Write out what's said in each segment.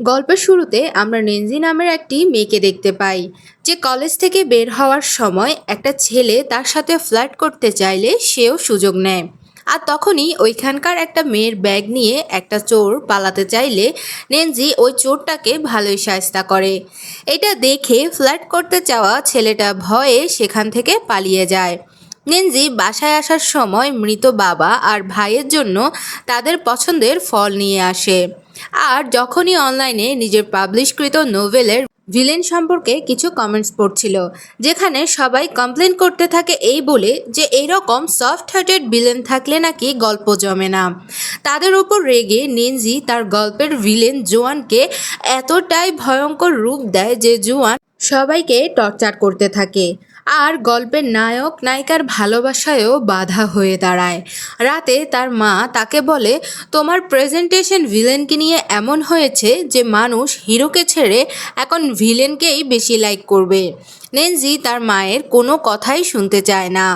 গল্পের শুরুতে আমরা নেনজি নামের একটি মেয়েকে দেখতে পাই, যে কলেজ থেকে বের হওয়ার সময় একটা ছেলে তার সাথে ফ্ল্যাট করতে চাইলে সেও সুযোগ নেয়। আর তখনই ওইখানকার একটা মেয়ের ব্যাগ নিয়ে একটা চোর পালাতে চাইলে নেনজি ওই চোরটাকে ভালোই সায়স্তা করে। এটা দেখে ফ্ল্যাট করতে চাওয়া ছেলেটা ভয়ে সেখান থেকে পালিয়ে যায়। নেনজি বাসায় আসার সময় মৃত বাবা আর ভাইয়ের জন্য তাদের পছন্দের ফল নিয়ে আসে। আর যখনই অনলাইনে নিজের পাবলিশকৃত নোভেলের ভিলেন সম্পর্কে কিছু কমেন্টস পড়ছিল, যেখানে সবাই কমপ্লেন করতে থাকে এই বলে যে এইরকম সফট হার্টেড ভিলেন থাকলে নাকি গল্প জমে না। তাদের উপর রেগে নেনজি তার গল্পের ভিলেন জোয়ানকে এতটাই ভয়ঙ্কর রূপ দেয় যে জোয়ান সবাইকে টর্চার করতে থাকে। আর গল্পের নায়ক, নায়িকার ভালোবাসায়ও বাধা হয়ে দাঁড়ায়। রাতে তার মা তাকে বলে, তোমার প্রেজেন্টেশন ভিলেনকে নিয়ে এমন হয়েছে যে মানুষ হিরোকে ছেড়ে এখন ভিলেনকেই বেশি লাইক করবে। নেনজি তার মায়ের কোনো কথাই শুনতে চায় না।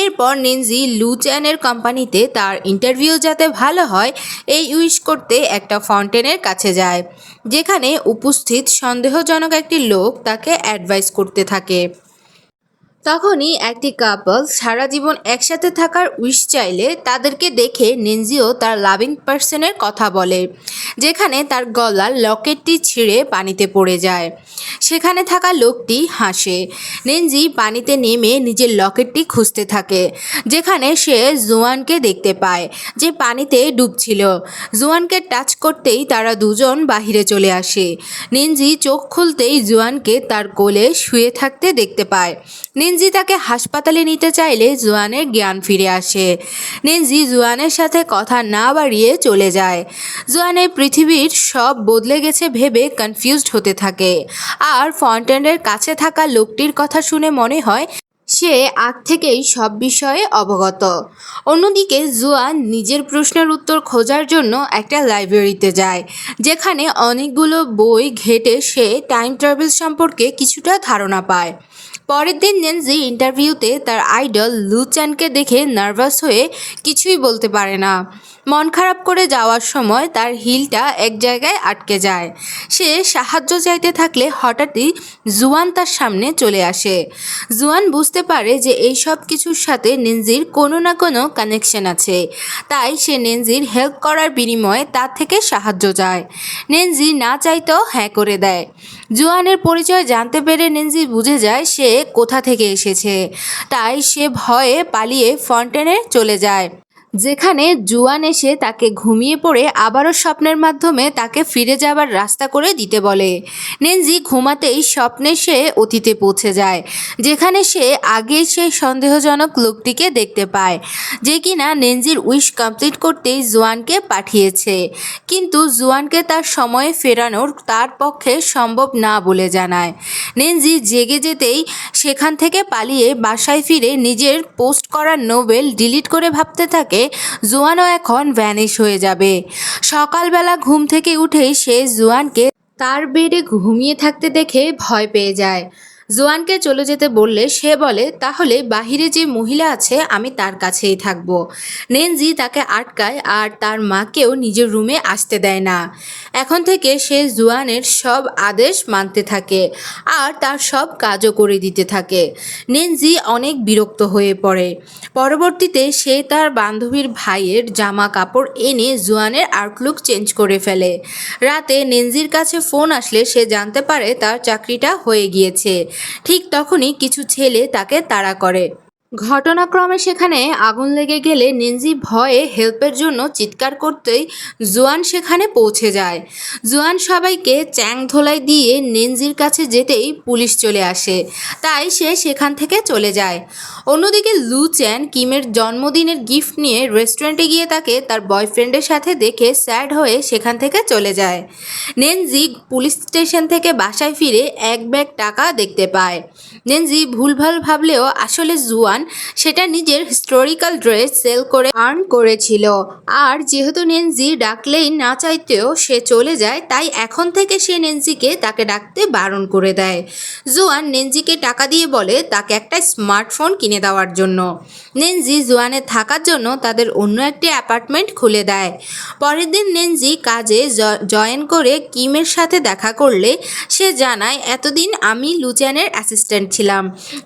এরপর নেনজি লু চ্যানের কোম্পানিতে তার ইন্টারভিউ যাতে ভালো হয়, এই উইশ করতে একটা ফাউন্টেনের কাছে যায়, যেখানে উপস্থিত সন্দেহজনক একটি লোক তাকে অ্যাডভাইস করতে থাকে। তখনই একটি কাপল সারা জীবন একসাথে থাকার উইশ চাইলে তাদেরকে দেখে নেনজিও তার লাভিং পার্সনের কথা বলে, যেখানে তার গলার লকেটটি ছিঁড়ে পানিতে পড়ে যায়। সেখানে থাকা লোকটি হাসে। নেনজি পানিতে নেমে নিজের লকেটটি খুঁজতে থাকে, যেখানে সে জোয়ানকে দেখতে পায়, যে পানিতে ডুবছিল। জোয়ানকে টাচ করতেই তারা দুজন বাহিরে চলে আসে। নেনজি চোখ খুলতেই জোয়ানকে তার কোলে শুয়ে থাকতে দেখতে পায়। নেনজি তাকে হাসপাতালে নিতে চাইলে জোয়ানের জ্ঞান ফিরে আসে। নেনজি জোয়ানের সাথে কথা না বাড়িয়ে চলে যায়। জোয়ানের পৃথিবীর সব বদলে গেছে ভেবে কনফিউজড হতে থাকে। আর ফন্টেনের কাছে থাকা লোকটির কথা শুনে মনে হয় সে আগ থেকেই সব বিষয়ে অবগত। অন্যদিকে জুয়ান নিজের প্রশ্নের উত্তর খোঁজার জন্য একটা লাইব্রেরিতে যায়, যেখানে অনেকগুলো বই ঘেটে সে টাইম ট্রাভেল সম্পর্কে কিছুটা ধারণা পায়। পরের দিন নেনজি ইন্টারভিউতে তার আইডল লুচ্যানকে দেখে নার্ভাস হয়ে কিছুই বলতে পারে না। মন খারাপ করে যাওয়ার সময় তার হিলটা এক জায়গায় আটকে যায়। সে সাহায্য চাইতে থাকলে হঠাৎই জুয়ান তার সামনে চলে আসে। জুয়ান বুঝতে পারে যে এই সব কিছুর সাথে নেনজির কোনো না কোনো কানেকশন আছে। তাই সে নেনজির হেল্প করার বিনিময়ে তার থেকে সাহায্য চায়। নেনজি না চাইতেও হ্যাঁ করে দেয়। জুয়ানের পরিচয় জানতে পেরে নেনজি বুঝে যায় সে কোথা থেকে এসেছে। তাই সে ভয়ে পালিয়ে ফন্টেনে চলে যায়। যেখানে জুয়ান এসে তাকে ঘুমিয়ে পড়ে আবারও স্বপ্নের মাধ্যমে তাকে ফিরে যাবার রাস্তা করে দিতে বলে। নেনজি ঘুমাতেই স্বপ্নে সে অতীতে পৌঁছে যায়, যেখানে সে আগে সেই সন্দেহজনক লোকটিকে দেখতে পায়, যে কিনা নেনজির উইশ কমপ্লিট করতেই জোয়ানকে পাঠিয়েছে। কিন্তু জোয়ানকে তার সময়ে ফেরানোর তার পক্ষে সম্ভব না বলে জানায়। নেনজি জেগে যেতেই সেখান থেকে পালিয়ে বাসায় ফিরে নিজের পোস্ট করা নোবেল ডিলিট করে ভাবতে থাকে জোয়ানও এখন ভ্যানিশ হয়ে যাবে। সকালবেলা ঘুম থেকে উঠেই সে জোয়ানকে তার বেডে ঘুমিয়ে থাকতে দেখে ভয় পেয়ে যায়। জোয়ানকে চলে যেতে বললে সে বলে, তাহলে বাহিরে যে মহিলা আছে, আমি তার কাছেই থাকব। নেনজি তাকে আটকায় আর তার মাকেও নিজের রুমে আসতে দেয় না। এখন থেকে সে জোয়ানের সব আদেশ মানতে থাকে আর তার সব কাজও করে দিতে থাকে। নেনজি অনেক বিরক্ত হয়ে পড়ে। পরবর্তীতে সে তার বান্ধবীর ভাইয়ের জামা কাপড় এনে জোয়ানের আউটলুক চেঞ্জ করে ফেলে। রাতে নেনজির কাছে ফোন আসলে সে জানতে পারে তার চাকরিটা হয়ে গিয়েছে। ঠিক তখনই কিছু ছেলে তাকে তাড়া করে। ঘটনাক্রমে সেখানে আগুন লেগে গেলে নেনজি ভয়ে হেল্পের জন্য চিৎকার করতেই জোয়ান সেখানে পৌঁছে যায়। জোয়ান সবাইকে চ্যাং ধোলাই দিয়ে নেনজির কাছে যেতেই পুলিশ চলে আসে। তাই সে সেখান থেকে চলে যায়। অন্যদিকে লু চ্যান কিমের জন্মদিনের গিফট নিয়ে রেস্টুরেন্টে গিয়ে তাকে তার বয়ফ্রেন্ডের সাথে দেখে স্যাড হয়ে সেখান থেকে চলে যায়। নেনজি পুলিশ স্টেশন থেকে বাসায় ফিরে এক ব্যাগ টাকা দেখতে পায়। নেনজি ভুলভাল ভাবলেও আসলে জুয়ান সেটা নিজের হিস্টোরিক্যাল ড্রেস সেল করে আর্ন করেছিল। আর যেহেতু নেনজি ডাকলেই না চাইতেও সে চলে যায়, তাই এখন থেকে সে নেনজিকে তাকে ডাকতে বারণ করে দেয়। জুয়ান নেনজিকে টাকা দিয়ে বলে তাকে একটা স্মার্টফোন কিনে দেওয়ার জন্য। নেনজি জুয়ানে থাকার জন্য তাদের অন্য একটি অ্যাপার্টমেন্ট খুলে দেয়। পরের দিন নেনজি কাজে জয়েন করে কিমের সাথে দেখা করলে সে জানায়, এতদিন আমি লুচিয়ানের অ্যাসিস্ট্যান্ট ছিলাম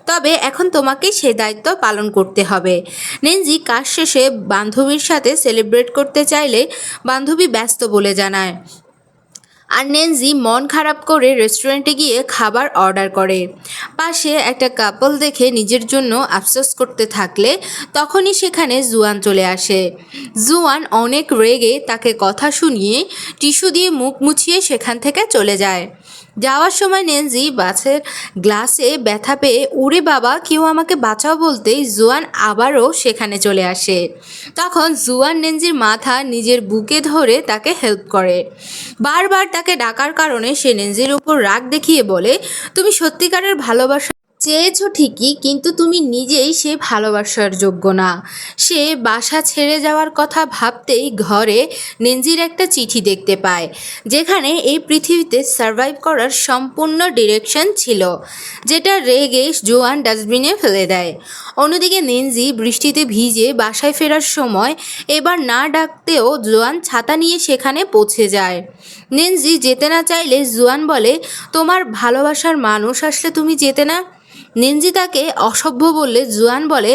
তবে এখন তোমাকে সে দায়িত্ব পালন করতে হবে। নেনজি কাজ শেষে বান্ধবীর সাথে সেলিব্রেট করতে চাইলে বান্ধবী ব্যস্ত বলে জানায়। আর নেনজি মন খারাপ করে রেস্টুরেন্টে গিয়ে খাবার অর্ডার করে। পাশে একটা কাপল দেখে নিজের জন্য আফসোস করতে থাকলে তখনই সেখানে জুয়ান চলে আসে। জুয়ান অনেক রেগে তাকে কথা শুনিয়ে টিস্যু দিয়ে মুখ মুছিয়ে সেখান থেকে চলে যায়। যাওয়ার সময় নেনজি বাসের গ্লাসে ব্যথা পেয়ে উড়ে বাবা, কেউ আমাকে বাঁচাও বলতেই জুয়ান আবারও সেখানে চলে আসে। তখন জুয়ান নেনজির মাথা নিজের বুকে ধরে তাকে হেল্প করে। বারবার তাকে ডাকার কারণে সে নেনজির উপর রাগ দেখিয়ে বলে, তুমি সত্যিকারের ভালোবাসা চেয়েছো ঠিকই, কিন্তু তুমি নিজেই সে ভালোবাসার যোগ্য না। সে বাসা ছেড়ে যাওয়ার কথা ভাবতেই ঘরে নেনজির একটা চিঠি দেখতে পায়, যেখানে এই পৃথিবীতে সার্ভাইভ করার সম্পূর্ণ ডিরেকশন ছিল, যেটা রেগে জোয়ান ডাস্টবিনে ফেলে দেয়। অন্যদিকে নেনজি বৃষ্টিতে ভিজে বাসায় ফেরার সময় এবার না ডাকতেও জোয়ান ছাতা নিয়ে সেখানে পৌঁছে যায়। নেনজি যেতে না চাইলে জোয়ান বলে, তোমার ভালোবাসার মানুষ আসলে তুমি যেতে না? নেনজি তাকে অসভ্য বললে জুয়ান বলে,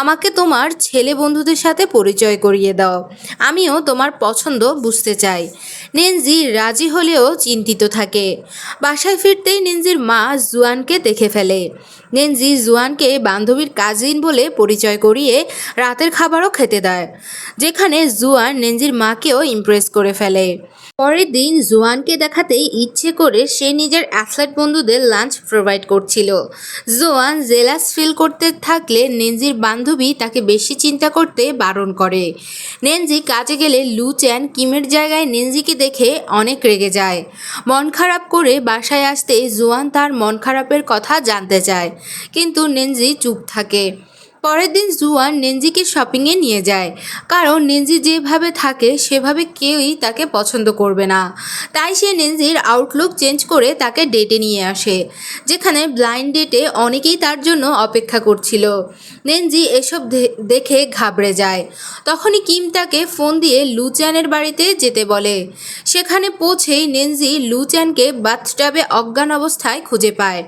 আমাকে তোমার ছেলে বন্ধুদের সাথে পরিচয় করিয়ে দাও। আমিও তোমার পছন্দ বুঝতে চাই। নেনজি রাজি হলেও চিন্তিত থাকে। বাসায় ফিরতেই নেনজির মা জুয়ানকে দেখে ফেলে। নেনজি জুয়ানকে বান্ধবীর কাজিন বলে পরিচয় করিয়ে রাতের খাবারও খেতে দেয়, যেখানে জুয়ান নেনজির মাকেও ইমপ্রেস করে ফেলে। পরের দিন জোয়ানকে দেখাতেই ইচ্ছে করে সে নিজের অ্যাথলেট বন্ধুদের লাঞ্চ প্রোভাইড করছিল। জোয়ান জেলাস ফিল করতে থাকলে নেনজির বান্ধবী তাকে বেশি চিন্তা করতে বারণ করে। নেনজি কাজে গেলে লু চ্যান কিমের জায়গায় নেনজিকে দেখে অনেক রেগে যায়। মন খারাপ করে বাসায় আসতে জোয়ান তার মন খারাপের কথা জানতে চায়। কিন্তু নেনজি চুপ থাকে। পরের দিন জুয়ান নেনজিকে শপিংয়ে নিয়ে যায়। কারণ নেনজি যেভাবে থাকে, সেভাবে কেউই তাকে পছন্দ করবে না। তাই সে নেনজির আউটলুক চেঞ্জ করে তাকে ডেটে নিয়ে আসে, যেখানে ব্লাইন্ড ডেটে অনেকেই তার জন্য অপেক্ষা করছিল। নেনজি এসব দেখে ঘাবড়ে যায়। তখনই কিম তাকে ফোন দিয়ে লুচ্যানের বাড়িতে যেতে বলে। সেখানে পৌঁছেই নেনজি লুচ্যানকে বাথটাবে অজ্ঞান অবস্থায় খুঁজে পায়।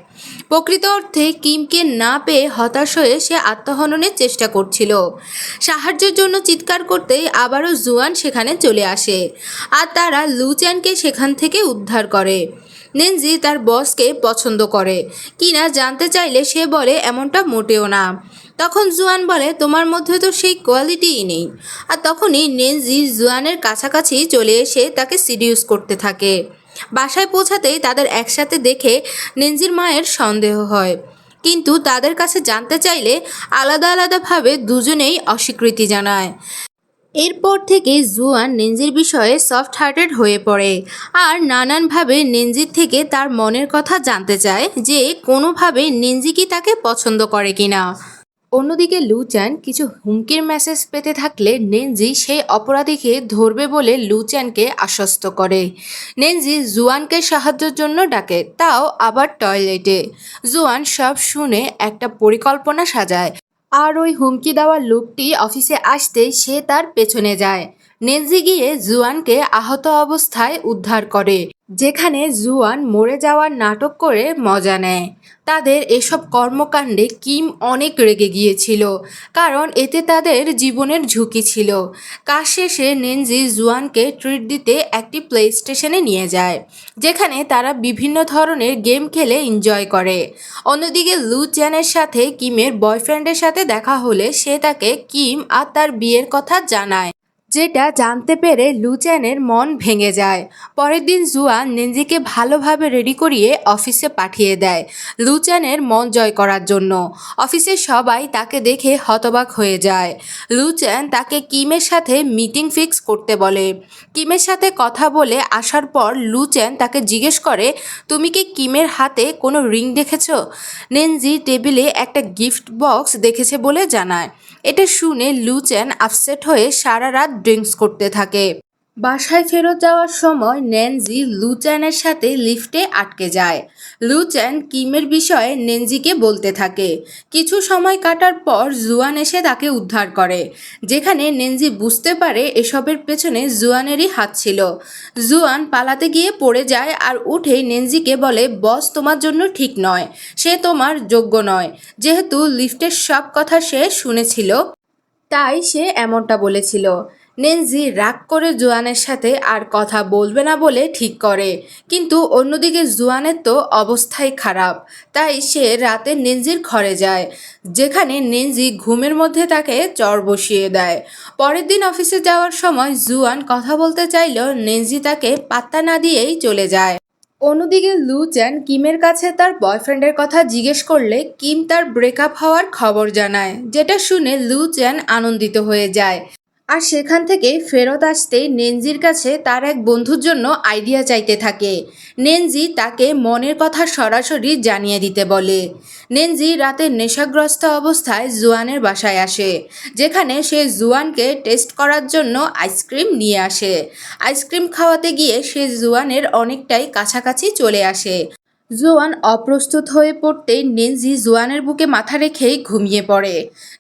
প্রকৃত অর্থে কিমকে না পেয়ে হতাশ হয়ে সে আত্মহননের চেষ্টা করছিল। সাহায্যের জন্য চিৎকার করতেই আবারও জুয়ান সেখানে চলে আসে আর তারা লুচ্যানকে সেখান থেকে উদ্ধার করে। নেনজি তার বসকে পছন্দ করে। কিনা জানতে চাইলে সে বলে, এমনটা মোটেও না। তখন জুয়ান বলে, তোমার মধ্যে তো সেই কোয়ালিটিই নেই। আর তখনই নেনজি জুয়ানের কাছাকাছি চলে এসে তাকে সিডিউস করতে থাকে। বাসায় পৌঁছাতেই তাদের একসাথে দেখে নেনজির মায়ের সন্দেহ হয়। কিন্তু তাদের কাছে জানতে চাইলে আলাদা আলাদাভাবে দুজনেই অস্বীকৃতি জানায়। এরপর থেকে জুয়ান নেনজির বিষয়ে সফট হার্টেড হয়ে পড়ে আর নানানভাবে নেনজির থেকে তার মনের কথা জানতে চায় যে কোনোভাবে নেনজি কি তাকে পছন্দ করে কিনা। অন্যদিকে লুচ্যান কিছু হুমকির মেসেজ পেতে থাকলে নেনজি সেই অপরাধীকে ধরবে বলে লুচ্যানকে আশ্বস্ত করে। নেনজি জুয়ানকে সাহায্যের জন্য ডাকে, তাও আবার টয়লেটে। জুয়ান সব শুনে একটা পরিকল্পনা সাজায়। আর ওই হুমকি দেওয়ার লোকটি অফিসে আসতে সে তার পেছনে যায়। নেনজি গিয়ে জুয়ানকে আহত অবস্থায় উদ্ধার করে, যেখানে জুয়ান মরে যাওয়ার নাটক করে মজা নেয়। তাদের এসব কর্মকাণ্ডে কিম অনেক রেগে গিয়েছিল, কারণ এতে তাদের জীবনের ঝুঁকি ছিল। কাজ শেষে নেনজি জুয়ানকে ট্রিট দিতে একটি প্লে স্টেশনে নিয়ে যায়, যেখানে তারা বিভিন্ন ধরনের গেম খেলে এনজয় করে। অন্যদিকে লু চ্যানের সাথে কিমের বয়ফ্রেন্ডের সাথে দেখা হলে সে তাকে কিম আর তার বিয়ের কথা জানায়। যেটা জানতে পেরে লুচ্যানের মন ভেঙে যায়। পরের দিন জুয়ান নেঞ্জিকে ভালোভাবে রেডি করিয়ে অফিসে পাঠিয়ে দেয় লুচ্যানের মন জয় করার জন্য। অফিসের সবাই তাকে দেখে হতবাক হয়ে যায়। লুচ্যান তাকে কিমের সাথে মিটিং ফিক্স করতে বলে। কিমের সাথে কথা বলে আসার পর লুচ্যান তাকে জিজ্ঞেস করে, তুমি কি কিমের হাতে কোনো রিং দেখেছ? নেনজি টেবিলে একটা গিফট বক্স দেখেছে বলে জানায়। এটা শুনে লুচ্যান আপসেট হয়ে সারা রাত ড্রিঙ্কস করতে থাকে। বাসায় ফেরত যাওয়ার সময় নেনজি লুচ্যানের সাথে লিফটে আটকে যায়। লুচ্যান কিমের বিষয়ে নেনজিকে বলতে থাকে। কিছু সময় কাটার পর জুয়ান এসে তাকে উদ্ধার করে। যেখানে নেনজি বুঝতে পারে এসবের পেছনে জুয়ানেরই হাত ছিল। জুয়ান পালাতে গিয়ে পড়ে যায় আর উঠে নেনজিকে বলে, বস, তোমার জন্য ঠিক নয়। সে তোমার যোগ্য নয়। যেহেতু লিফটের সব কথা সে শুনেছিল, তাই সে এমনটা বলেছিল। নেনজি রাগ করে জুয়ানের সাথে আর কথা বলবে না বলে ঠিক করে। কিন্তু অন্যদিকে জুয়ানের তো অবস্থাই খারাপ, তাই সে রাতে নেনজির ঘরে যায়, যেখানে নেনজি ঘুমের মধ্যে তাকে চর বসিয়ে দেয়। পরের দিন অফিসে যাওয়ার সময় জুয়ান কথা বলতে চাইলেও নেনজি তাকে পাত্তা না দিয়েই চলে যায়। অন্যদিকে লু চ্যান কিমের কাছে তার বয়ফ্রেন্ডের কথা জিজ্ঞেস করলে কিম তার ব্রেকআপ হওয়ার খবর জানায়, যেটা শুনে লু চ্যান আনন্দিত হয়ে যায়। আর সেখান থেকে ফেরত আসতে নেনজির কাছে তার এক বন্ধুর জন্য আইডিয়া চাইতে থাকে। নেনজি তাকে মনের কথা সরাসরি জানিয়ে দিতে বলে। নেনজি রাতে নেশাগ্রস্ত অবস্থায় জুয়ানের বাসায় আসে, যেখানে সে জুয়ানকে টেস্ট করার জন্য আইসক্রিম নিয়ে আসে। আইসক্রিম খাওয়াতে গিয়ে সে জুয়ানের অনেকটাই কাছাকাছি চলে আসে। জোয়ান অপ্রস্তুত হয়ে পড়তেই নেনজি জোয়ানের বুকে মাথা রেখেই ঘুমিয়ে পড়ে।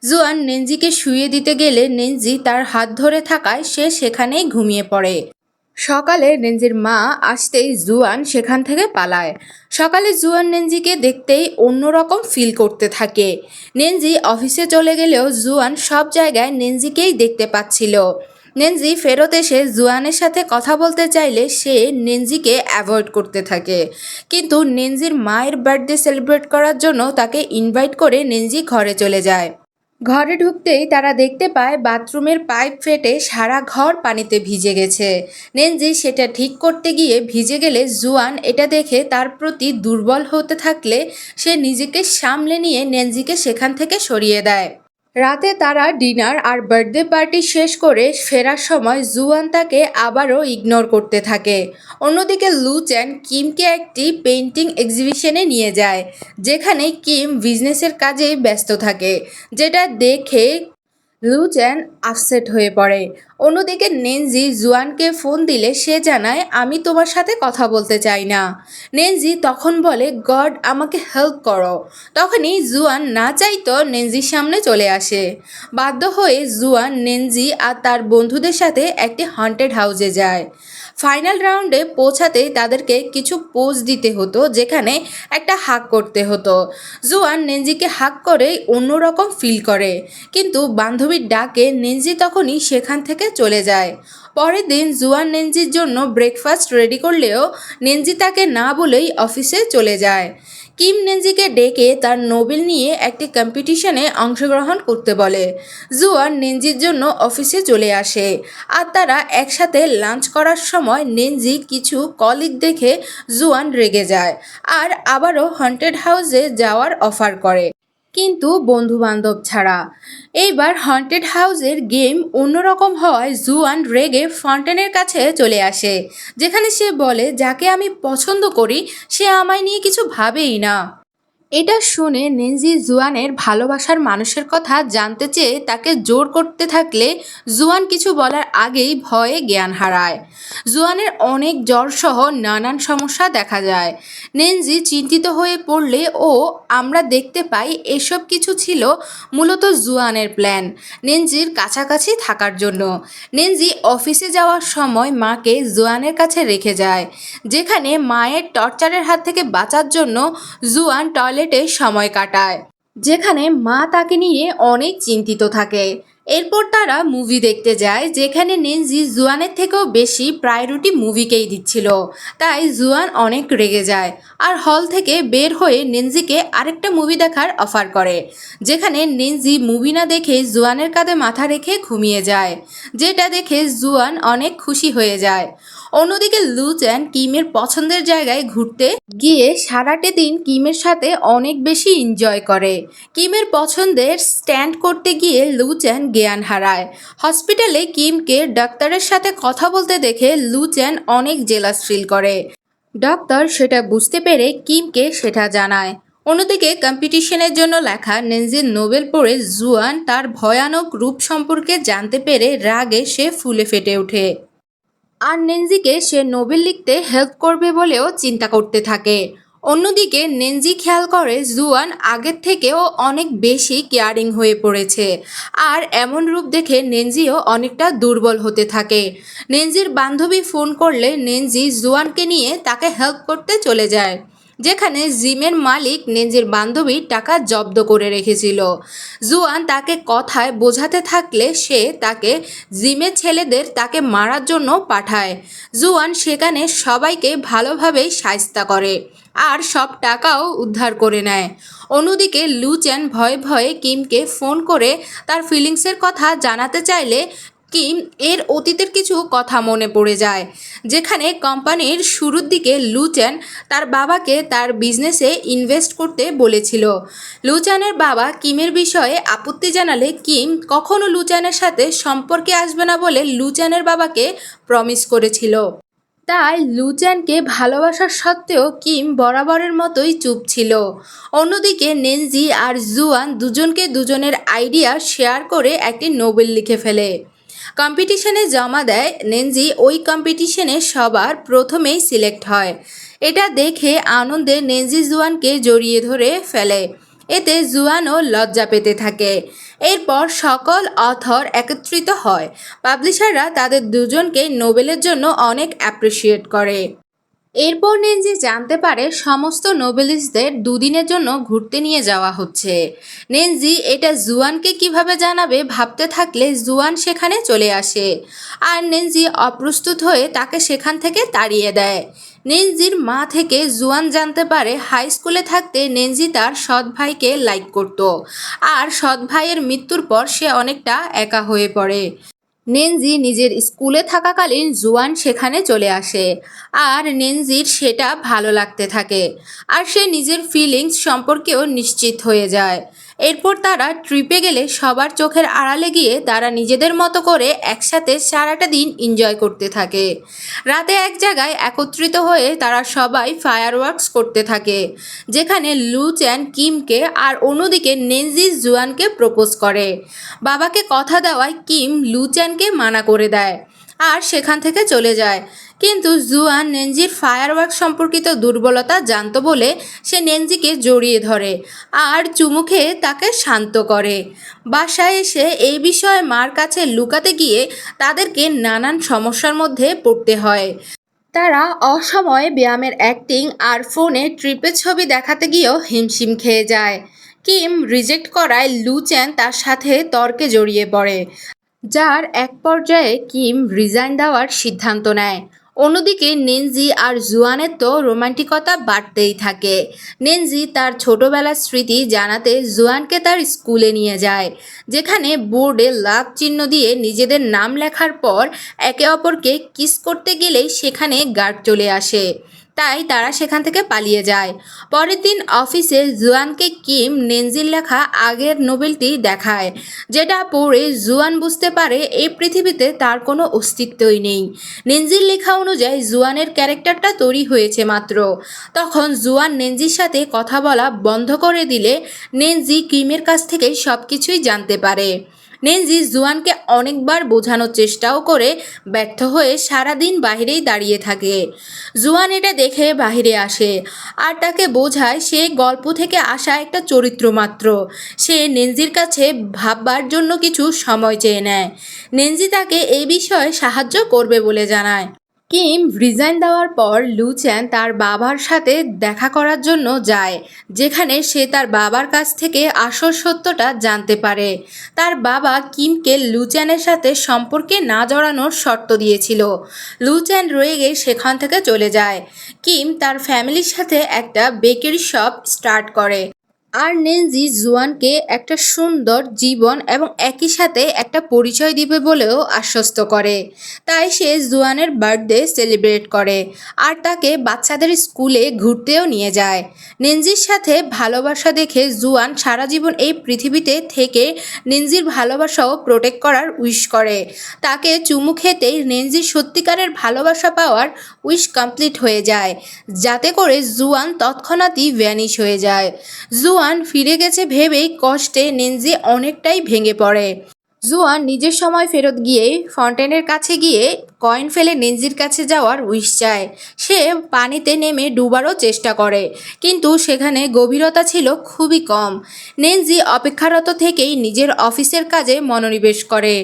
জোয়ান নেনজিকে শুয়ে দিতে গেলে নেনজি তার হাত ধরে থাকায় সে সেখানেই ঘুমিয়ে পড়ে। সকালে নেনজির মা আসতেই জুয়ান সেখান থেকে পালায়। সকালে জুয়ান নেনজিকে দেখতেই অন্যরকম ফিল করতে থাকে। নেনজি অফিসে চলে গেলেও জুয়ান সব জায়গায় নেনজিকেই দেখতে পাচ্ছিল। নেনজি ফেরত এসে জুয়ানের সাথে কথা বলতে চাইলে সে নেনজিকে অ্যাভয়েড করতে থাকে। কিন্তু নেনজির মায়ের বার্থডে সেলিব্রেট করার জন্য তাকে ইনভাইট করে নেনজি ঘরে চলে যায়। ঘরে ঢুকতেই তারা দেখতে পায় বাথরুমের পাইপ ফেটে সারা ঘর পানিতে ভিজে গেছে। নেনজি সেটা ঠিক করতে গিয়ে ভিজে গেলে জুয়ান এটা দেখে তার প্রতি দুর্বল হতে থাকলে সে নিজেকে সামলে নিয়ে নেনজিকে সেখান থেকে সরিয়ে দেয়। রাতে তারা ডিনার আর বার্থডে পার্টি শেষ করে ফেরার সময় জুয়ান তাকে আবারও ইগনোর করতে থাকে। অন্যদিকে লু চ্যান কিমকে একটি পেন্টিং এক্সিবিশনে নিয়ে যায়, যেখানে কিম বিজনেসের কাজেই ব্যস্ত থাকে, যেটা দেখে লু চ্যান আপসেট হয়ে পড়ে। অন্যদিকে নেনজি জুয়ানকে ফোন দিলে সে জানায়, আমি তোমার সাথে কথা বলতে চাই না। নেনজি তখন বলে, গড, আমাকে হেল্প করো। তখনই জুয়ান না চাইতো নেনজির সামনে চলে আসে। বাধ্য হয়ে জুয়ান, নেনজি আর তার বন্ধুদের সাথে একটি হন্টেড হাউসে যায়। ফাইনাল রাউন্ডে পৌঁছাতেই তাদেরকে কিছু পোজ দিতে হতো, যেখানে একটা হাক করতে হতো। জুয়ান নেনজিকে হাক করে অন্যরকম ফিল করে, কিন্তু বান্ধবীর ডাকে নেনজি তখনই সেখান থেকে চলে যায়। পরের দিন জুয়ান নেনজির জন্য ব্রেকফাস্ট রেডি করলেও নেনজি তাকে না বলেই অফিসে চলে যায়। কিম নেনজিকে ডেকে তার নোবেল নিয়ে একটি কম্পিটিশনে অংশগ্রহণ করতে বলে। জুয়ান নেনজির জন্য অফিসে চলে আসে। আর তারা একসাথে লাঞ্চ করার সময় নেনজি কিছু কলিগ দেখে জুয়ান রেগে যায় আর আবারও হন্টেড হাউসে যাওয়ার অফার করে। কিন্তু বন্ধুবান্ধব ছাড়া। এইবার হন্টেড হাউসের গেম অন্যরকম হওয়ায় জুয়ান রেগে ফন্টেনের কাছে চলে আসে, যেখানে সে বলে, যাকে আমি পছন্দ করি, সে আমায় নিয়ে কিছু ভাবেই না। এটা শুনে নেনজি জুয়ানের ভালোবাসার মানুষের কথা জানতে চেয়ে তাকে জোর করতে থাকলে জুয়ান কিছু বলার আগেই ভয়ে জ্ঞান হারায়। জুয়ানের অনেক জ্বরসহ নানান সমস্যা দেখা যায়। নেনজি চিন্তিত হয়ে পড়লে ও আমরা দেখতে পাই এসব কিছু ছিল মূলত জুয়ানের প্ল্যান নেনজির কাছাকাছি থাকার জন্য। নেনজি অফিসে যাওয়ার সময় মাকে জুয়ানের কাছে রেখে যায়, যেখানে মায়ের টর্চারের হাত থেকে বাঁচার জন্য জুয়ান টয়লেটে সময় কাটায়। যেখানে মা তাকে নিয়ে অনেক চিন্তিত থাকে। এরপর তারা মুভি দেখতে যায়, যেখানে নেনজি জুয়ানের থেকেও বেশি প্রায়োরিটি মুভিকেই দিচ্ছিল। তাই জুয়ান অনেক রেগে যায় আর হল থেকে বের হয়ে নেনজিকে আরেকটা মুভি দেখার অফার করে, যেখানে নেনজি মুভি না দেখে জুয়ানের কাঁধে মাথা রেখে ঘুমিয়ে যায়, যেটা দেখে জুয়ান অনেক খুশি হয়ে যায়। অন্যদিকে লুচেন কিমের পছন্দের জায়গায় ঘুরতে গিয়ে সারাটে দিন কিমের সাথে অনেক বেশি এনজয় করে। কিমের পছন্দের স্ট্যান্ড করতে গিয়ে লুচেন জ্ঞান হারায়। হসপিটালে কিমকে ডাক্তারের সাথে কথা বলতে দেখে লুচেন অনেক জেলাস ফিল করে। ডক্টর সেটা বুঝতে পেরে কিমকে সেটা জানায়। অন্যদিকে কম্পিটিশনের জন্য লেখা নেনজির নোবেল পড়ে জুয়ান তার ভয়ানক রূপ সম্পর্কে জানতে পেরে রাগে সে ফুলে ফেটে ওঠে। আর নেনজিকে সে নোবেল লিখতে হেল্প করবে বলেও চিন্তা করতে থাকে। অন্যদিকে, নেনজি খেয়াল করে জুয়ান আগের থেকেও অনেক বেশি কেয়ারিং হয়ে পড়েছে আর এমন রূপ দেখে নেনজিও অনেকটা দুর্বল হতে থাকে। নেনজির বান্ধবী ফোন করলে নেনজি জুয়ানকে নিয়ে তাকে হেল্প করতে চলে যায়। যেখানে জিমের মালিক নেনজির বান্ধবী টাকা জব্দ করে রেখেছিল। জুয়ান তাকে কথায় বোঝাতে থাকলে সে তাকে জিমের ছেলেদের তাকে মারার জন্য পাঠায়। জুয়ান সেখানে সবাইকে ভালোভাবেই সায়স্তা করে আর সব টাকাও উদ্ধার করে নেয়। অন্যদিকে লুচেন ভয়ে ভয়ে কিমকে ফোন করে তার ফিলিংসের কথা জানাতে চাইলে কিম এর অতীতের কিছু কথা মনে পড়ে যায়। যেখানে কোম্পানির শুরুর দিকে লুচ্যান তার বাবাকে তার বিজনেসে ইনভেস্ট করতে বলেছিল। লুচানের বাবা কিমের বিষয়ে আপত্তি জানালে কিম কখনো লুচানের সাথে সম্পর্কে আসবে না বলে লুচানের বাবাকে প্রমিস করেছিল। তাই লুচ্যানকে ভালোবাসার সত্ত্বেও কিম বরাবরের মতোই চুপ ছিল। অন্যদিকে নেনজি আর জুয়ান দুজনকে দুজনের আইডিয়া শেয়ার করে একটি নোবেল লিখে ফেলে। কম্পিটিশনে জমা দেয় নেনজি, ওই কম্পিটিশনে সবার প্রথমেই সিলেক্ট হয়। এটা দেখে আনন্দে নেনজি জুয়ানকে জড়িয়ে ধরে ফেলে। এতে জুয়ানও লজ্জা পেতে থাকে। এরপর সকল অথর একত্রিত হয়। পাবলিশাররা তাদের দুজনকে নোবেলের জন্য অনেক অ্যাপ্রিসিয়েট করে। এরপর নেনজি জানতে পারে সমস্ত নোবেলিস্টদের দুদিনের জন্য ঘুরতে নিয়ে যাওয়া হচ্ছে। নেনজি এটা জুয়ানকে কীভাবে জানাবে ভাবতে থাকলে জুয়ান সেখানে চলে আসে আর নেনজি অপ্রস্তুত হয়ে তাকে সেখান থেকে তাড়িয়ে দেয়। নেনজির মা থেকে জুয়ান জানতে পারে হাই স্কুলে থাকতে নেনজি তার সৎ ভাইকে লাইক করত আর সৎ ভাইয়ের মৃত্যুর পর সে অনেকটা একা হয়ে পড়ে। নেনজি নিজের স্কুলে থাকাকালীন জুয়ান সেখানে চলে আসে। আর নেনজির সেটা ভালো লাগতে থাকে। আর সে নিজের ফিলিংস সম্পর্কেও নিশ্চিত হয়ে যায়। এরপর তারা ট্রিপে গেলে সবার চোখের আড়ালে গিয়ে তারা নিজেদের মতো করে একসাথে সারাটা দিন এনজয় করতে থাকে। রাতে এক জায়গায় একত্রিত হয়ে তারা সবাই ফায়ারওয়ার্কস করতে থাকে, যেখানে লু চ্যান কিমকে আর অন্যদিকে নেনজি জুয়ানকে প্রপোজ করে। বাবাকে কথা দেওয়ায় কিম লু চ্যানকে মানা করে দেয় আর সেখান থেকে চলে যায়। কিন্তু জুয়ান নেনজির ফায়ারওয়ার্ক সম্পর্কিত দুর্বলতা জানতো বলে সে নেনজিকে জড়িয়ে ধরে আর চুমু খেয়ে তাকে শান্ত করে। বাসায় এসে এই বিষয়ে মার কাছে লুকাতে গিয়ে তাদেরকে নানান সমস্যার মধ্যে পড়তে হয়। তারা অসময়ে ব্যায়ামের অ্যাক্টিং আর ফোনে ট্রিপের ছবি দেখাতে গিয়েও হিমশিম খেয়ে যায়। কিম রিজেক্ট করায় লুচেন তার সাথে তর্কে জড়িয়ে পড়ে, যার এক পর্যায়ে কিম রিজাইন দেওয়ার সিদ্ধান্ত নেয়। অন্যদিকে নেনজি আর জুয়ানের তো রোমান্টিকতা বাড়তেই থাকে। নেনজি তার ছোটবেলার স্মৃতি জানাতে জুয়ানকে তার স্কুলে নিয়ে যায়, যেখানে বোর্ডে লাভ চিহ্ন দিয়ে নিজেদের নাম লেখার পর একে অপরকে কিস করতে গেলেই সেখানে গার্ড চলে আসে। তাই তারা সেখান থেকে পালিয়ে যায়। পরের দিন অফিসে জুয়ানকে কিম নেনজির লেখা আগের নোবেলটি দেখায়, যেটা পড়ে জুয়ান বুঝতে পারে এই পৃথিবীতে তার কোনো অস্তিত্বই নেই। নেনজির লেখা অনুযায়ী জুয়ানের ক্যারেক্টারটা তৈরি হয়েছে মাত্র। তখন জুয়ান নেনজির সাথে কথা বলা বন্ধ করে দিলে নেনজি কিমের কাছ থেকে সব কিছুই জানতে পারে। নেনজি জুয়ানকে অনেকবার বোঝানোর চেষ্টাও করে ব্যর্থ হয়ে সারাদিন বাইরেই দাঁড়িয়ে থাকে। জুয়ান এটা দেখে বাহিরে আসে আর তাকে বোঝায় সে গল্প থেকে আসা একটা চরিত্র মাত্র। সে নেনজির কাছে ভাববার জন্য কিছু সময় চেয়ে নেয়। নেনজি তাকে এই বিষয়ে সাহায্য করবে বলে জানায়। কিম রিজাইন দেওয়ার পর লুচ্যান তার বাবার সাথে দেখা করার জন্য যায়, যেখানে সে তার বাবার কাছ থেকে আসল সত্যটা জানতে পারে। তার বাবা কিমকে লুচ্যানের সাথে সম্পর্কে না জড়ানোর শর্ত দিয়েছিল। লুচ্যান রয়ে গিয়ে সেখান থেকে চলে যায়। কিম তার ফ্যামিলির সাথে একটা বেকারি শপ স্টার্ট করে। আর নেনজি জুয়ানকে একটা সুন্দর জীবন এবং একই সাথে একটা পরিচয় দিবে বলেও আশ্বস্ত করে। তাই সে জুয়ানের বার্থডে সেলিব্রেট করে আর তাকে বাচ্চাদের স্কুলে ঘুরতেও নিয়ে যায়। নেনজির সাথে ভালোবাসা দেখে জুয়ান সারা জীবন এই পৃথিবীতে থেকে নেনজির ভালোবাসাও প্রোটেক্ট করার উইশ করে। তাকে চুমু খেতেই নেনজির সত্যিকারের ভালোবাসা পাওয়ার উইশ কমপ্লিট হয়ে যায়, যাতে করে জুয়ান তৎক্ষণাৎই ভ্যানিশ হয়ে যায়। জুয়ান ফিরে গেছে ভেবেই কষ্টে নেনজি অনেকটাই ভেঙে পড়ে। জুয়ান নিজের সময় ফেরত গিয়ে ফন্টেনের কাছে গিয়ে কয়েন ফেলে নেনজির কাছে যাওয়ার উইশ চায়। সে পানিতে নেমে ডুবারও চেষ্টা করে, কিন্তু সেখানে গভীরতা ছিল খুবই কম। নেনজি অপেক্ষারত থেকেই নিজের অফিসের কাজে মনোনিবেশ করে।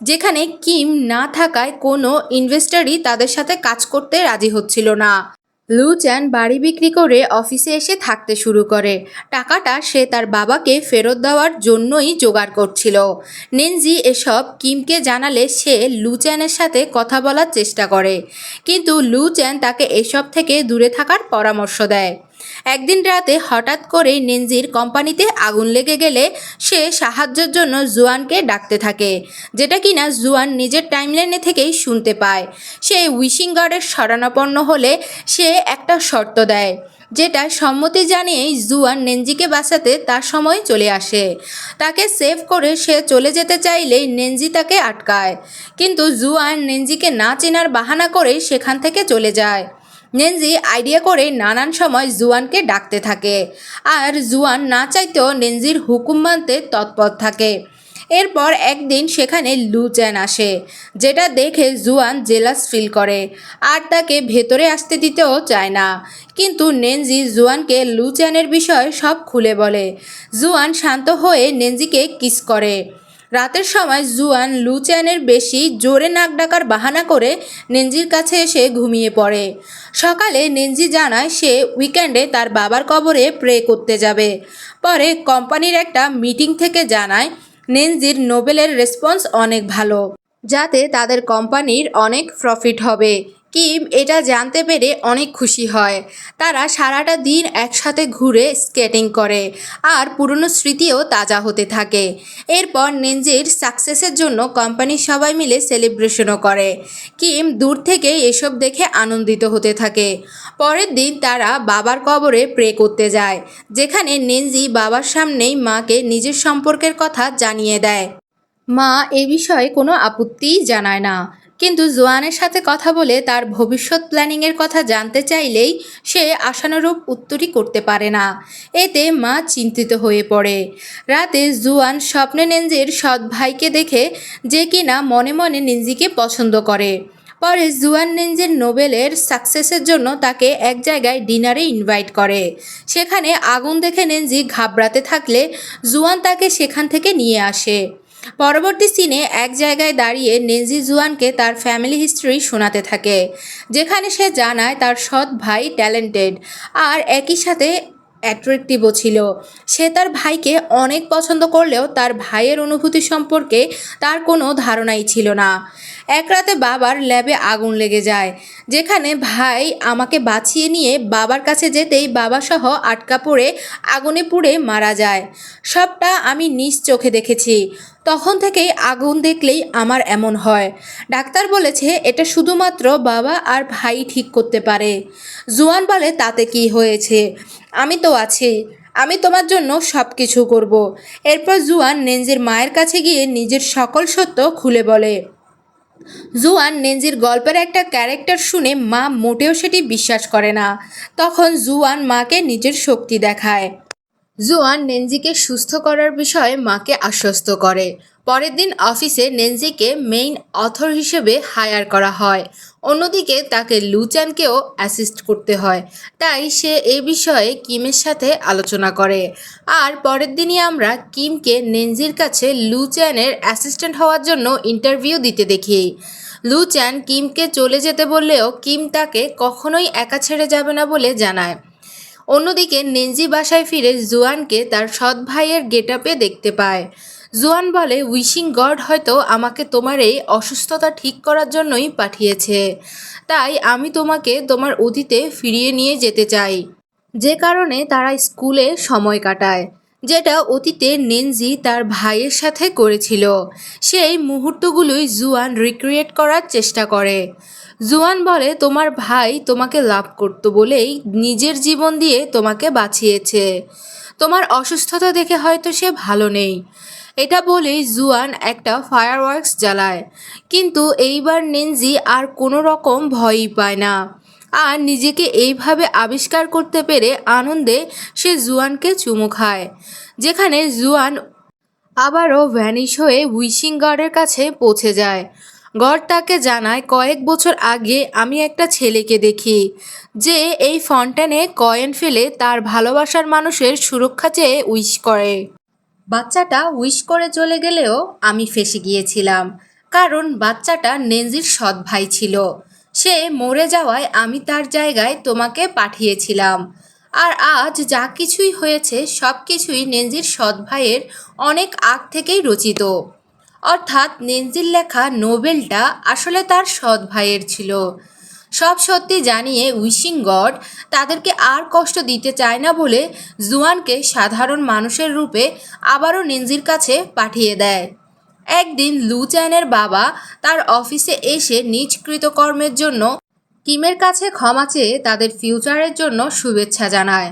যেখানে কিম না থাকায় কোনো ইনভেস্টরই তাদের সাথে কাজ করতে রাজি হচ্ছিল না। লু চ্যান বাড়ি বিক্রি করে অফিসে এসে থাকতে শুরু করে। টাকাটা সে তার বাবাকে ফেরত দেওয়ার জন্যই জোগাড় করছিল। নেনজি এসব কিমকে জানালে সে লু চ্যানের সাথে কথা বলার চেষ্টা করে। কিন্তু লু চ্যান তাকে এসব থেকে দূরে থাকার পরামর্শ দেয়। একদিন রাতে হঠাৎ করে নেনজির কোম্পানিতে আগুন লেগে গেলে সে সাহায্যের জন্য জুয়ানকে ডাকতে থাকে, যেটা কিনা জুয়ান নিজের টাইমলাইনে থেকেই শুনতে পায়। সে উইশিং গার্ডের শরণাপন্ন হলে সে একটা শর্ত দেয়, যেটা সম্মতি জানিয়েই জুয়ান নেনজিকে বাঁচাতে তার সময় চলে আসে। তাকে সেভ করে সে চলে যেতে চাইলেই নেনজি তাকে আটকায়, কিন্তু জুয়ান নেনজিকে না চেনার বাহানা করে সেখান থেকে চলে যায়। নেনজি আইডিয়া করে নানান সময় জুয়ানকে ডাকতে থাকে। আর জুয়ান না চাইতেও নেনজির হুকুম মানতে তৎপর থাকে। এরপর একদিন সেখানে লু চ্যান আসে, যেটা দেখে জুয়ান জেলাস ফিল করে। আর তাকে ভেতরে আসতে দিতেও চায় না। কিন্তু নেনজি জুয়ানকে লু চ্যানের বিষয় সব খুলে বলে। জুয়ান শান্ত হয়ে নেনজিকে কিস করে। রাতের সময় জুয়ান লুচ্যানের বেশি জোরে নাক ডাকার বাহানা করে নেনজির কাছে এসে ঘুমিয়ে পড়ে। সকালে নেনজি জানায় সে উইকেন্ডে তার বাবার কবরে প্রে করতে যাবে। পরে কোম্পানির একটা মিটিং থেকে জানায় নেনজির নোবেলের রেসপন্স অনেক ভালো, যাতে তাদের কোম্পানির অনেক প্রফিট হবে। কিম এটা জানতে পেরে অনেক খুশি হয়। তারা সারাটা দিন একসাথে ঘুরে স্কেটিং করে আর পুরনো স্মৃতিও তাজা হতে থাকে। এরপর নেনজির সাকসেসের জন্য কোম্পানির সবাই মিলে সেলিব্রেশনও করে। কিম দূর থেকে এসব দেখে আনন্দিত হতে থাকে। পরের দিন তারা বাবার কবরে প্রে করতে যায়, যেখানে নেনজি বাবার সামনেই মাকে নিজের সম্পর্কের কথা জানিয়ে দেয়। মা এ বিষয়ে কোনো আপত্তিই জানায় না। কিন্তু জোয়ানের সাথে কথা বলে তার ভবিষ্যৎ প্ল্যানিংয়ের কথা জানতে চাইলেই সে আশানুরূপ উত্তরই করতে পারে না। এতে মা চিন্তিত হয়ে পড়ে। রাতে জুয়ান স্বপ্নে নেনজির সৎ ভাইকে দেখে যে কিনা মনে মনে নেনজিকে পছন্দ করে। পরে জুয়ান নেঞ্জের নোবেলের সাকসেসের জন্য তাকে এক জায়গায় ডিনারে ইনভাইট করে। সেখানে আগুন দেখে নেঞ্জি ঘাবড়াতে থাকলে জুয়ান তাকে সেখান থেকে নিয়ে আসে। পরবর্তী সিনে এক জায়গায় দাঁড়িয়ে নেনজি জুয়ানকে তার ফ্যামিলি হিস্ট্রি শোনাতে থাকে, যেখানে সে জানায় তার সৎ ভাই ট্যালেন্টেড আর একই সাথে অ্যাট্রাকটিভও ছিল। সে তার ভাইকে অনেক পছন্দ করলেও তার ভাইয়ের অনুভূতি সম্পর্কে তার কোনো ধারণাই ছিল না। এক রাতে বাবার ল্যাবে আগুন লেগে যায়, যেখানে ভাই আমাকে বাঁচিয়ে নিয়ে বাবার কাছে যেতেই বাবাসহ আটকা পড়ে আগুনে পুড়ে মারা যায়। সবটা আমি নিজ চোখে দেখেছি। তখন থেকেই আগুন দেখলেই আমার এমন হয়। ডাক্তার বলেছে, এটা শুধুমাত্র বাবা আর ভাই ঠিক করতে পারে। জুয়ান বলে, তাতে কি হয়েছে? আমি তো আছি। আমি তোমার জন্য সব কিছু করব। এরপর জুয়ান নেঞ্জের মায়ের কাছে গিয়ে নিজের সকল সত্য খুলে বলে। জুয়ান নেঞ্জির গল্পের একটা ক্যারেক্টার শুনে মা মোটেও সেটি বিশ্বাস করে না। তখন জুয়ান মাকে নিজের শক্তি দেখায়। জুয়ান নেনজিকে সুস্থ করার বিষয়ে মাকে আশ্বস্ত করে। পরের দিন অফিসে নেনজিকে মেইন অথর হিসেবে হায়ার করা হয়। অন্যদিকে তাকে লুচ্যানকেও অ্যাসিস্ট করতে হয়। তাই সে এ বিষয়ে কিমের সাথে আলোচনা করে। আর পরের দিনই আমরা কিমকে নেনজির কাছে লুচ্যানের অ্যাসিস্ট্যান্ট হওয়ার জন্য ইন্টারভিউ দিতে দেখি। লু চ্যান কিমকে চলে যেতে বললেও কিম তাকে কখনোই একা ছেড়ে যাবে না বলে জানায়। অন্যদিকে নেঞ্জি বাসায় ফিরে জুয়ানকে তার সৎ ভাইয়ের গেটআপে দেখতে পায়। জুয়ান বলে উইশিং গড হয়তো আমাকে তোমার এই অসুস্থতা ঠিক করার জন্যই পাঠিয়েছে। তাই আমি তোমাকে তোমার অতীতে ফিরিয়ে নিয়ে যেতে চাই। যে কারণে তারা স্কুলে সময় কাটায়, যেটা অতীতে নেনজি তার ভাইয়ের সাথে করেছিল। সেই মুহূর্তগুলোই জুয়ান রিক্রিয়েট করার চেষ্টা করে। জুয়ান বলে, তোমার ভাই তোমাকে লাভ করতো বলেই নিজের জীবন দিয়ে তোমাকে বাঁচিয়েছে। তোমার অসুস্থতা দেখে হয়তো সে ভালো নেই। এটা বলেই জুয়ান একটা ফায়ারওয়ার্কস জ্বালায়। কিন্তু এইবার নেনজি আর কোনো রকম ভয়ই পায় না। আর নিজেকে এইভাবে আবিষ্কার করতে পেরে আনন্দে সে জুয়ানকে চুমু খায়, যেখানে জুয়ান আবারও ভ্যানিশ হয়ে উইশিং গডের কাছে পৌঁছে যায়। গড তাকে জানায়, কয়েক বছর আগে আমি একটা ছেলেকে দেখি যে এই ফন্টেনে কয়েন ফেলে তার ভালোবাসার মানুষের সুরক্ষা চেয়ে উইশ করে। বাচ্চাটা উইশ করে চলে গেলেও আমি ফেসে গিয়েছিলাম, কারণ বাচ্চাটা নেনজির সৎ ভাই ছিল। সে মরে যাওয়ায় আমি তার জায়গায় তোমাকে পাঠিয়েছিলাম। আর আজ যা কিছুই হয়েছে সব কিছুই নেনজির সৎ ভাইয়ের অনেক আগ থেকেই রচিত। অর্থাৎ নেনজির লেখা নোবেলটা আসলে তার সৎ ভাইয়ের ছিল। সব সত্যি জানিয়ে উইশিং গড তাদেরকে আর কষ্ট দিতে চায় না বলে জুয়ানকে সাধারণ মানুষের রূপে আবারও নেনজির কাছে পাঠিয়ে দেয়। একদিন লু চ্যানের বাবা তার অফিসে এসে নিজ কৃতকর্মের জন্য কিমের কাছে ক্ষমা চেয়ে তাদের ফিউচারের জন্য শুভেচ্ছা জানায়।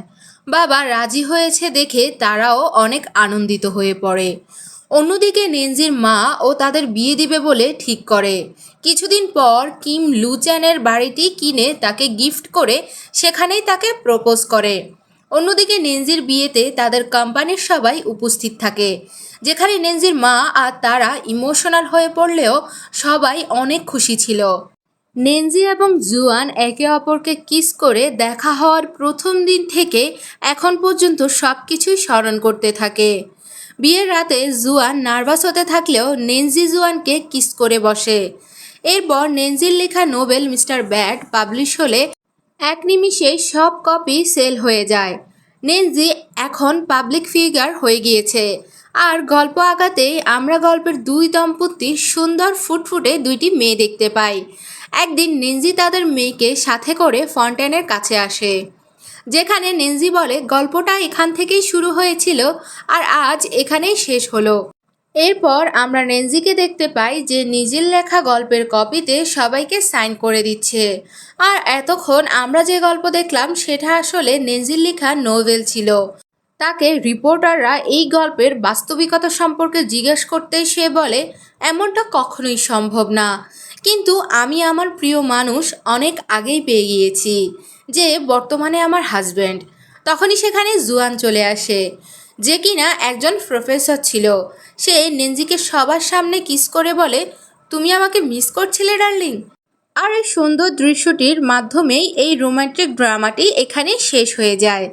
বাবা রাজি হয়েছে দেখে তারাও অনেক আনন্দিত হয়ে পড়ে। অন্যদিকে নেনজির মা ও তাদের বিয়ে দিবে বলে ঠিক করে। কিছুদিন পর কিম লুচ্যানের বাড়িটি কিনে তাকে গিফট করে সেখানেই তাকে প্রপোজ করে। অন্যদিকে নেনজির বিয়েতে তাদের কোম্পানির সবাই উপস্থিত থাকে, যেখানে নেনজির মা আর তারা ইমোশনাল হয়ে পড়লেও সবাই অনেক খুশি ছিল। নেনজি এবং জুয়ান একে অপরকে কিস করে দেখা হওয়ার প্রথম দিন থেকে এখন পর্যন্ত সব কিছুই স্মরণ করতে থাকে। বিয়ের রাতে জুয়ান নার্ভাস হতে থাকলেও নেনজি জুয়ানকে কিস করে বসে। এরপর নেনজির লেখা নোবেল মিস্টার ব্যাট পাবলিশ হলে এক নিমিষেই সব কপি সেল হয়ে যায়। নেনজি এখন পাবলিক ফিগার হয়ে গিয়েছে। আর গল্প আগাতেই আমরা গল্পের দুই দম্পতির সুন্দর ফুটফুটে দুইটি মেয়ে দেখতে পাই। একদিন নেনজি তাদের মেয়েকে সাথে করে ফন্টেনের কাছে আসে। যেখানে নেনজি বলে, গল্পটা এখান থেকেই শুরু হয়েছিল আর আজ এখানেই শেষ হলো। এরপর আমরা নেনজিকে দেখতে পাই যে নিজের লেখা গল্পের কপিতে সবাইকে সাইন করে দিচ্ছে। আর এতক্ষণ আমরা যে গল্প দেখলাম, সেটা আসলে নেনজির লেখা নোভেল ছিল। তাকে রিপোর্টাররা এই গল্পের বাস্তবিকতা সম্পর্কে জিজ্ঞেস করতে সে বলে, এমনটা কখনোই সম্ভব না। কিন্তু আমি আমার প্রিয় মানুষ অনেক আগেই পেয়ে গিয়েছি। যে বর্তমানে আমার হাজব্যান্ড তখনই সেখানে জুয়ান চলে আসে, যে কিনা একজন প্রফেসর ছিল। সে নেনজিকে সবার সামনে কিস করে বলে, তুমি আমাকে মিস করছিলে ডার্লিং আর এই সুন্দর দৃশ্যটির মাধ্যমেই এই রোমান্টিক ড্রামাটি এখানে শেষ হয়ে যায়।